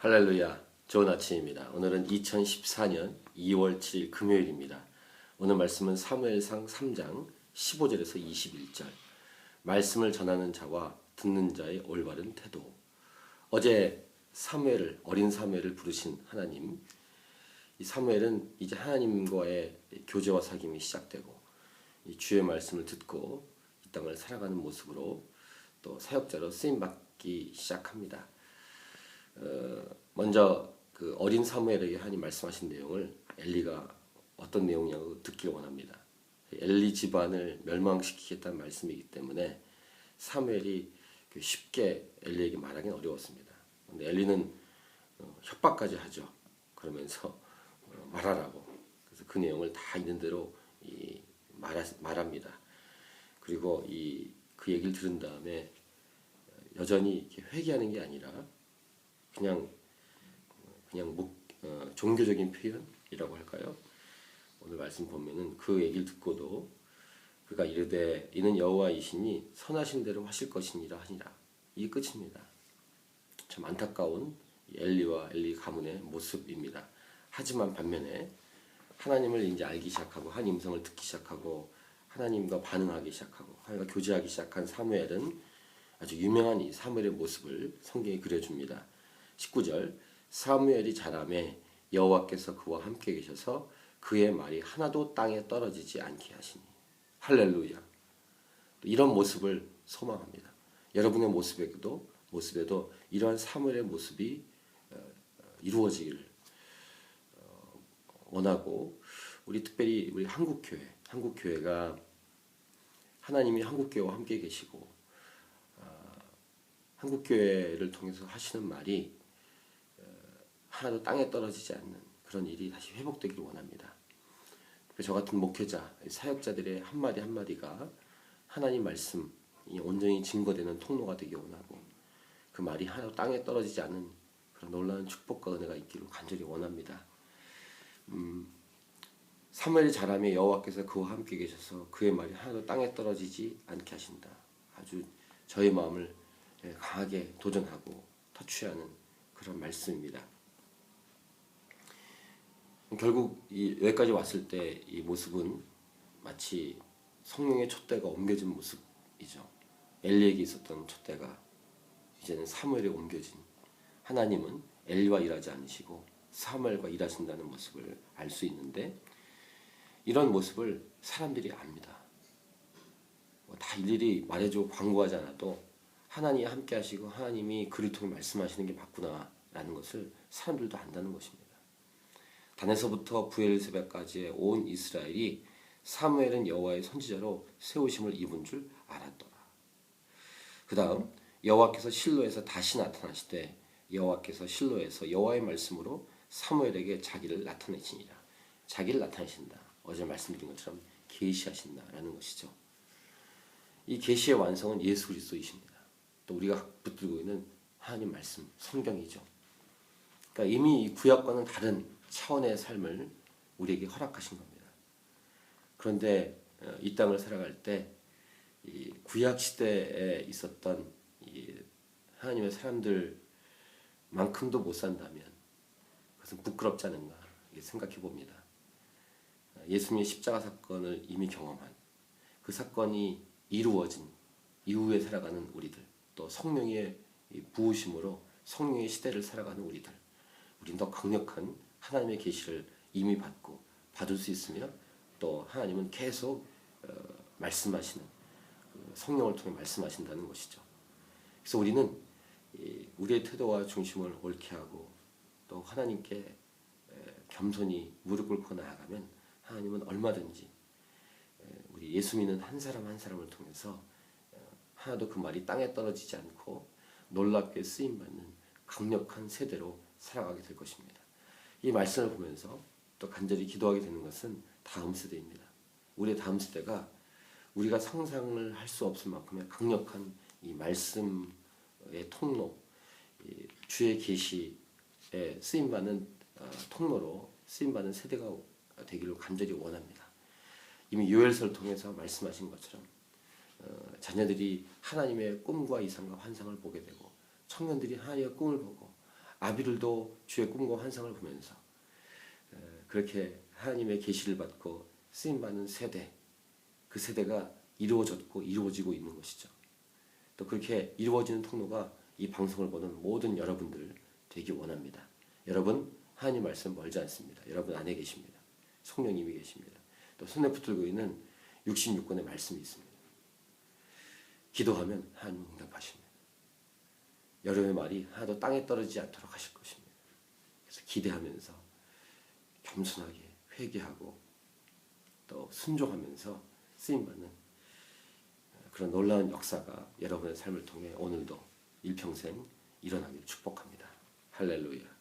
할렐루야. 좋은 아침입니다. 오늘은 2014년 2월 7일 금요일입니다. 오늘 말씀은 사무엘상 3장 15절에서 21절. 말씀을 전하는 자와 듣는 자의 올바른 태도. 어제 사무엘을 어린 사무엘을 부르신 하나님. 이 사무엘은 이제 하나님과의 교제와 사귐이 시작되고 이 주의 말씀을 듣고 이 땅을 살아가는 모습으로 또 사역자로 쓰임 받기 시작합니다. 어, 먼저 그 어린 사무엘에게 하나님 말씀하신 내용을 엘리가 어떤 내용이냐고 듣길 원합니다. 엘리 집안을 멸망시키겠다는 말씀이기 때문에 사무엘이 그 쉽게 엘리에게 말하기는 어려웠습니다. 근데 엘리는 어, 협박까지 하죠. 그러면서 어, 말하라고. 그래서 그 내용을 다 있는 대로 이 말하, 말합니다. 그리고 이 그 얘기를 들은 다음에 여전히 회개하는 게 아니라 그냥 그냥 목, 어, 종교적인 표현이라고 할까요? 오늘 말씀 보면은 그 얘기를 듣고도 그가 이르되 이는 여호와이시니 선하신 대로 하실 것이니라 하니라 이게 끝입니다. 참 안타까운 엘리와 엘리 가문의 모습입니다. 하지만 반면에 하나님을 이제 알기 시작하고 하나님 음성을 듣기 시작하고 하나님과 반응하기 시작하고 하나님과 교제하기 시작한 사무엘은 아주 유명한 이 사무엘의 모습을 성경에 그려줍니다. 19절 사무엘이 자라매 여호와께서 그와 함께 계셔서 그의 말이 하나도 땅에 떨어지지 않게 하시니 할렐루야. 이런 모습을 소망합니다. 여러분의 모습에도 모습에도 이러한 사무엘의 모습이 어, 이루어지기를 어, 원하고 우리 특별히 우리 한국 교회 한국 교회가 하나님이 한국 교회와 함께 계시고 어, 한국 교회를 통해서 하시는 말이 하나도 땅에 떨어지지 않는 그런 일이 다시 회복되기를 원합니다. 저 같은 목회자, 사역자들의 한마디 한마디가 하나님 말씀이 온전히 증거되는 통로가 되기 원하고 그 말이 하나도 땅에 떨어지지 않는 그런 놀라운 축복과 은혜가 있기를 간절히 원합니다. 음, 사무엘이 자라며 여호와께서 그와 함께 계셔서 그의 말이 하나도 땅에 떨어지지 않게 하신다. 아주 저의 마음을 강하게 도전하고 터치하는 그런 말씀입니다. 결국 이 여기까지 왔을 때 이 모습은 마치 성령의 촛대가 옮겨진 모습이죠. 엘리에게 있었던 촛대가 이제는 사무엘에 옮겨진 하나님은 엘리와 일하지 않으시고 사무엘과 일하신다는 모습을 알 수 있는데 이런 모습을 사람들이 압니다. 뭐다 일일이 말해주고 광고하지 않아도 하나님이 함께 하시고 하나님이 통해 말씀하시는 게 맞구나라는 것을 사람들도 안다는 것입니다. 단에서부터 부엘세바까지의 온 이스라엘이 사무엘은 여호와의 선지자로 세우심을 입은 줄 알았더라. 그 다음 여호와께서 실로에서 다시 나타나시되 여호와께서 실로에서 여호와의 말씀으로 사무엘에게 자기를 나타내시니라. 자기를 나타내신다. 어제 말씀드린 것처럼 계시하신다라는 것이죠. 이 계시의 완성은 예수 그리스도이십니다. 또 우리가 붙들고 있는 하나님 말씀, 성경이죠. 그러니까 이미 구약과는 다른 차원의 삶을 우리에게 허락하신 겁니다. 그런데 어, 이 땅을 살아갈 때 구약 시대에 있었던 하나님의 사람들만큼도 못 산다면 그것은 부끄럽지 않은가 생각해 봅니다. 예수님의 십자가 사건을 이미 경험한 그 사건이 이루어진 이후에 살아가는 우리들 또 성령의 부으심으로 성령의 시대를 살아가는 우리들 우린 더 강력한 하나님의 계시를 이미 받고 받을 수 있으며 또 하나님은 계속 어, 말씀하시는 그 성령을 통해 말씀하신다는 것이죠. 그래서 우리는 우리의 태도와 중심을 옳게 하고 또 하나님께 겸손히 무릎 꿇고 나아가면 하나님은 얼마든지 우리 예수 믿는 한 사람 한 사람을 통해서 어, 하나도 그 말이 땅에 떨어지지 않고 놀랍게 쓰임 받는 강력한 세대로 살아가게 될 것입니다. 이 말씀을 보면서 또 간절히 기도하게 되는 것은 다음 세대입니다. 우리의 다음 세대가 우리가 상상을 할 수 없을 만큼의 강력한 이 말씀의 통로, 주의 계시에 쓰임 받는 어, 통로로 쓰임 받는 세대가 되기를 간절히 원합니다. 이미 요엘서를 통해서 말씀하신 것처럼 어, 자녀들이 하나님의 꿈과 이상과 환상을 보게 되고 청년들이 하나님의 꿈을 보고 아비들도 주의 꿈과 환상을 보면서 에, 그렇게 하나님의 계시를 받고 쓰임 받는 세대 그 세대가 이루어졌고 이루어지고 있는 것이죠. 또 그렇게 이루어지는 통로가 이 방송을 보는 모든 여러분들 되기 원합니다. 여러분 하나님 말씀 멀지 않습니다. 여러분 안에 계십니다. 성령님이 계십니다. 또 손에 붙들고 있는 66권의 말씀이 있습니다. 기도하면 하나님 응답하십니다. 여러분의 말이 하나도 땅에 떨어지지 않도록 하실 것입니다. 그래서 기대하면서 겸손하게 회개하고 또 순종하면서 쓰임 받는 그런 놀라운 역사가 여러분의 삶을 통해 오늘도 일평생 일어나길 축복합니다. 할렐루야.